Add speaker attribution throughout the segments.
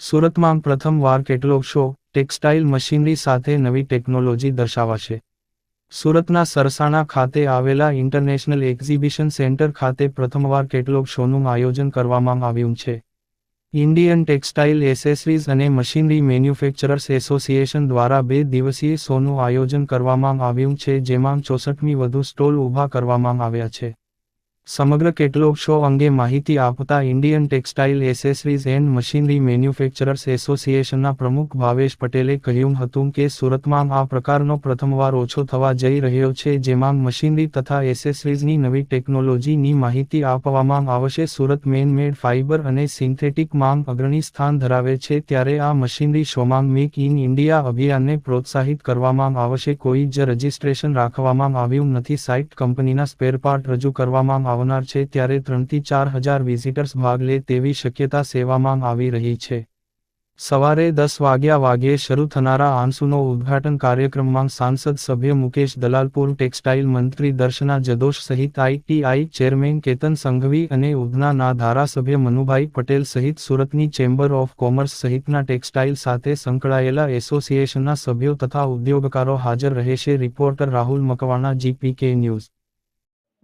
Speaker 1: સુરતમાં પ્રથમવાર કેટલોક શો ટેક્સટાઇલ મશીનરી સાથે નવી ટેકનોલોજી દર્શાવાશે. સુરતના સરસાણા ખાતે આવેલા ઇન્ટરનેશનલ એક્ઝિબિશન સેન્ટર ખાતે પ્રથમવાર કેટલોક શોનું આયોજન કરવામાં આવ્યું છે. ઇન્ડિયન ટેક્સટાઇલ એસેસરીઝ અને મશીનરી મેન્યુફેક્ચરર્સ એસોસિએશન દ્વારા બે દિવસીય શોનું આયોજન કરવામાં આવ્યું છે, જેમાં ચોસઠમી વધુ સ્ટોલ ઊભા કરવામાં આવ્યા છે. સમગ્ર કેટલોગ શો અંગે માહિતી આપતા Indian textile accessories and machinery manufacturers એસોસિએશનના પ્રમુખ ભાવેશ પટેલે કહ્યું હતું કે સુરતમાં આ પ્રકારનો પ્રથમવાર ઓછો થવા જઈ રહ્યો છે, જેમાં મશીનરી તથા એસેસરીઝની નવી ટેકનોલોજીની માહિતી આપવામાં આવશે. સુરત મેન મેડ ફાઇબર અને સિન્થેટિક માંગ અગ્રણી સ્થાન ધરાવે છે, ત્યારે આ મશીનરી શોમાં મેક ઇન ઇન્ડિયા અભિયાનને પ્રોત્સાહિત કરવામાં આવશે. કોઈ જ રજિસ્ટ્રેશન રાખવામાં આવ્યું નથી. સાઇટ કંપનીના સ્પેરપાર્ટ રજૂ કરવામાં આવનાર છે ત્યારે ત્રણથી ચાર હજાર વિઝિટર્સ ભાગ લે તેવી શક્યતા સેવામાં આવી રહી છે. સવારે દસ વાગ્યા વાગ્યે શરૂ થનારા આંસુનો ઉદ્ઘાટન કાર્યક્રમમાં સાંસદ સભ્ય મુકેશ દલાલપુર, ટેક્સટાઇલ મંત્રી દર્શના જદોશ સહિત આઈટીઆઈ ચેરમેન કેતન સંઘવી અને ઉધનાના ધારાસભ્ય મનુભાઈ પટેલ સહિત સુરતની ચેમ્બર ઓફ કોમર્સ સહિતના ટેક્સટાઇલ સાથે સંકળાયેલા એસોસિએશનના સભ્યો તથા ઉદ્યોગકારો હાજર રહેશે. Reporter Rahul Makwana, GPK news.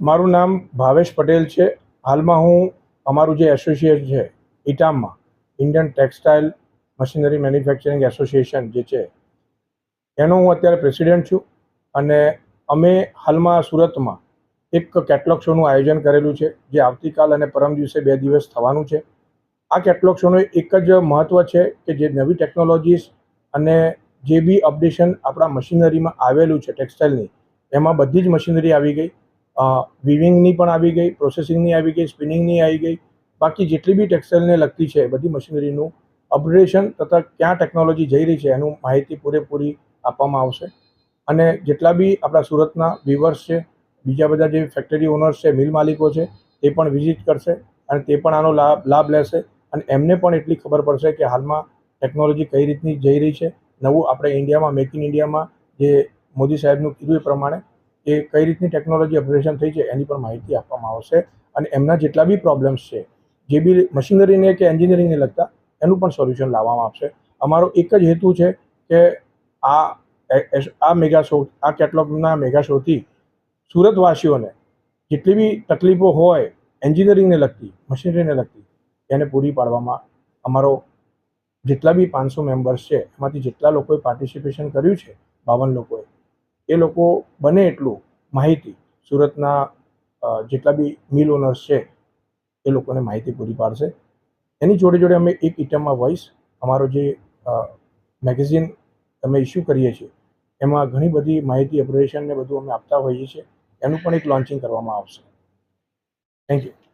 Speaker 2: મારું નામ ભાવેશ પટેલ છે. હાલમાં હું અમારું જે એસોસિએશન છે ઇટામમાં Indian textile machinery manufacturing association જે છે, એનો હું અત્યારે પ્રેસિડેન્ટ છું અને અમે હાલમાં સુરતમાં એક કેટલોગ શોનું આયોજન કરેલું છે, જે આવતીકાલ અને પરમ દિવસે બે દિવસ થવાનું છે. આ કેટલોગ શોનું એક જ મહત્ત્વ છે કે જે નવી ટેકનોલોજીસ અને જે બી અપડેશન આપણા મશીનરીમાં આવેલું છે ટેક્સટાઇલની એમાં બધી જ મશીનરી આવી ગઈ. વિવિંગની પણ આવી ગઈ પ્રોસેસિંગની આવી ગઈ સ્પિનિંગની આવી ગઈ. બાકી જેટલી બી ટેક્સટાઇલને લગતી છે, બધી મશીનરીનું અપગ્રેડેશન તથા ક્યાં ટેકનોલોજી જઈ રહી છે, એનું માહિતી પૂરેપૂરી આપવામાં આવશે. અને જેટલા બી આપણા સુરતના વિવર્સ છે, બીજા બધા જે ફેક્ટરી ઓનર્સ છે મિલ માલિકો છે, તે પણ વિઝિટ કરશે અને તે પણ આનો લાભ લાભ લેશે. અને એમને પણ એટલી ખબર પડશે કે હાલમાં ટેકનોલોજી કઈ રીતની જઈ રહી છે. નવું આપણે ઇન્ડિયામાં મેક ઇન ઇન્ડિયામાં જે મોદી સાહેબનું કીધું એ પ્રમાણે કે કઈ રીતની ટેકનોલોજી અપગ્રેડેશન થઈ છે એની પણ માહિતી આપવામાં આવશે. અને એમના જેટલા બી પ્રોબ્લેમ્સ છે, જે બી મશીનરીને કે એન્જિનિયરિંગને લગતા, એનું પણ સોલ્યુશન લાવવામાં આવશે. અમારો એક જ હેતુ છે કે આ આ મેગા શો આ કેટલોગના મેગા શોથી સુરતવાસીઓને જેટલી બી તકલીફો હોય એન્જિનિયરિંગને લગતી મશીનરીને લગતી, એને પૂરી પાડવામાં અમારો જેટલા બી પાંચસો મેમ્બર્સ છે, એમાંથી જેટલા લોકોએ પાર્ટિસિપેશન કર્યું છે, બાવન લોકોએ એ લોકો બને એટલું માહિતી. સુરતના જેટલા બી મિલ ઓનર્સ છે, એ લોકોને માહિતી પૂરી પાડશે. એની જોડે જોડે અમે એક ઇટમમાં વોઇસ અમારો જે મેગેઝિન અમે ઇસ્યુ કરીએ છીએ, એમાં ઘણી બધી માહિતી અપડેશન ને બધું અમે આપતા હોઈએ છીએ. એનું પણ એક લોન્ચિંગ કરવામાં આવશે. Thank you